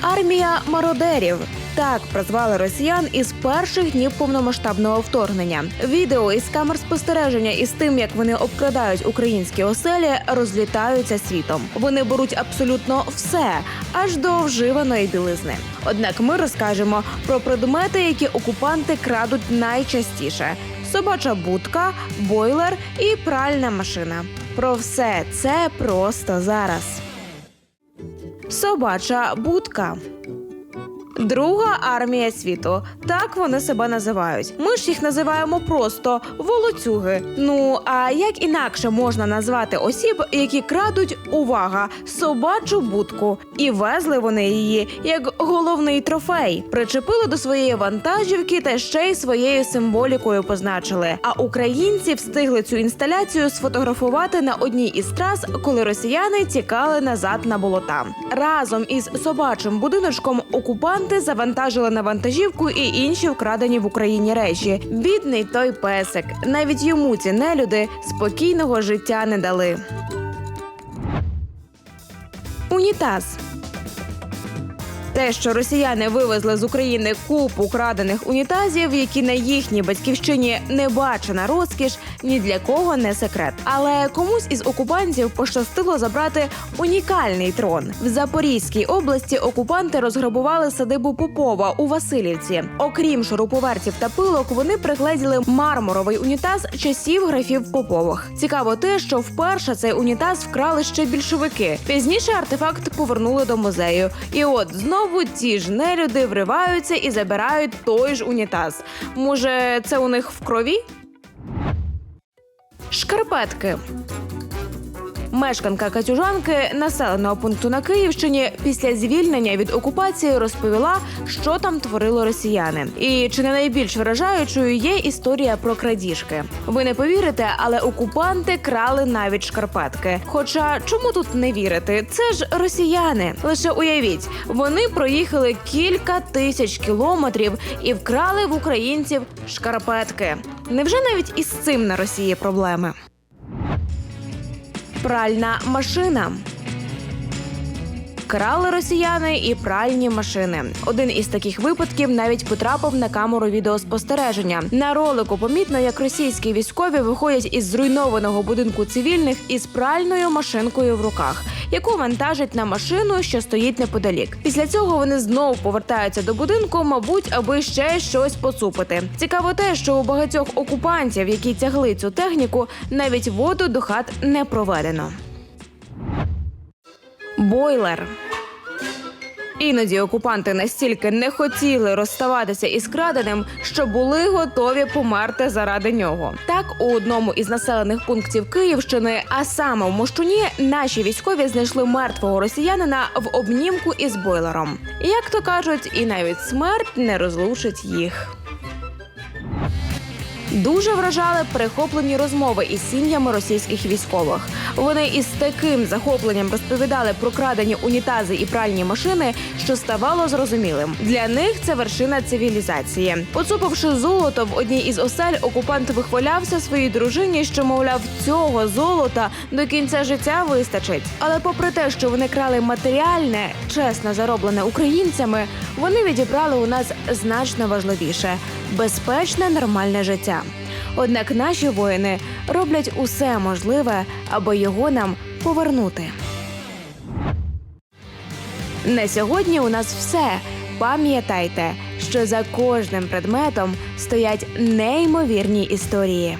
Армія мародерів. Так прозвали росіян із перших днів повномасштабного вторгнення. Відео із камер спостереження із тим, як вони обкрадають українські оселі, розлітаються світом. Вони беруть абсолютно все, аж до вживаної білизни. Однак ми розкажемо про предмети, які окупанти крадуть найчастіше: собача будка, бойлер і пральна машина. Про все це просто зараз. Собача будка. Друга армія світу. Так вони себе називають. Ми ж їх називаємо просто волоцюги. Ну а як інакше можна назвати осіб, які крадуть увага собачу будку, і везли вони її як головний трофей, причепили до своєї вантажівки та ще й своєю символікою позначили. А українці встигли цю інсталяцію сфотографувати на одній із трас, коли росіяни тікали назад на болота. Разом із собачим будиночком окупанти завантажили на вантажівку і інші вкрадені в Україні речі. Бідний той песик. Навіть йому ці нелюди спокійного життя не дали. Унітаз. Те, що росіяни вивезли з України купу крадених унітазів, які на їхній батьківщині не бачена розкіш, ні для кого не секрет. Але комусь із окупантів пощастило забрати унікальний трон. В Запорізькій області окупанти розграбували садибу Попова у Васильівці. Окрім шуруповертів та пилок, вони пригледіли мармуровий унітаз часів графів Попових. Цікаво те, що вперше цей унітаз вкрали ще більшовики. Пізніше артефакт повернули до музею. І от знову ті ж нелюди вриваються і забирають той ж унітаз. Може, це у них в крові? Шкарпетки. Мешканка Катюжанки населеного пункту на Київщині після звільнення від окупації розповіла, що там творили росіяни. І чи не найбільш вражаючою є історія про крадіжки? Ви не повірите, але окупанти крали навіть шкарпетки. Хоча чому тут не вірити? Це ж росіяни. Лише уявіть, вони проїхали кілька тисяч кілометрів і вкрали в українців шкарпетки. Невже навіть із цим на Росії проблеми? Пральна машина. Крали росіяни і пральні машини. Один із таких випадків навіть потрапив на камеру відеоспостереження. На ролику помітно, як російські військові виходять із зруйнованого будинку цивільних із пральною машинкою в руках, яку вантажать на машину, що стоїть неподалік. Після цього вони знову повертаються до будинку, мабуть, аби ще щось поцупити. Цікаво те, що у багатьох окупантів, які тягли цю техніку, навіть воду до хат не проведено. Бойлер. Іноді окупанти настільки не хотіли розставатися із краденим, що були готові померти заради нього. Так, у одному із населених пунктів Київщини, а саме в Мощуні, наші військові знайшли мертвого росіянина в обнімку із бойлером. Як то кажуть, і навіть смерть не розлучить їх. Дуже вражали перехоплені розмови із сім'ями російських військових. Вони із таким захопленням розповідали про крадені унітази і пральні машини, що ставало зрозумілим. Для них це вершина цивілізації. Поцупивши золото в одній із осель, окупант вихвалявся своїй дружині, що мовляв цього золота до кінця життя вистачить. Але попри те, що вони крали матеріальне, чесно зароблене українцями, вони відібрали у нас значно важливіше безпечне нормальне життя. Однак наші воїни роблять усе можливе, аби його нам повернути. На сьогодні у нас все. Пам'ятайте, що за кожним предметом стоять неймовірні історії.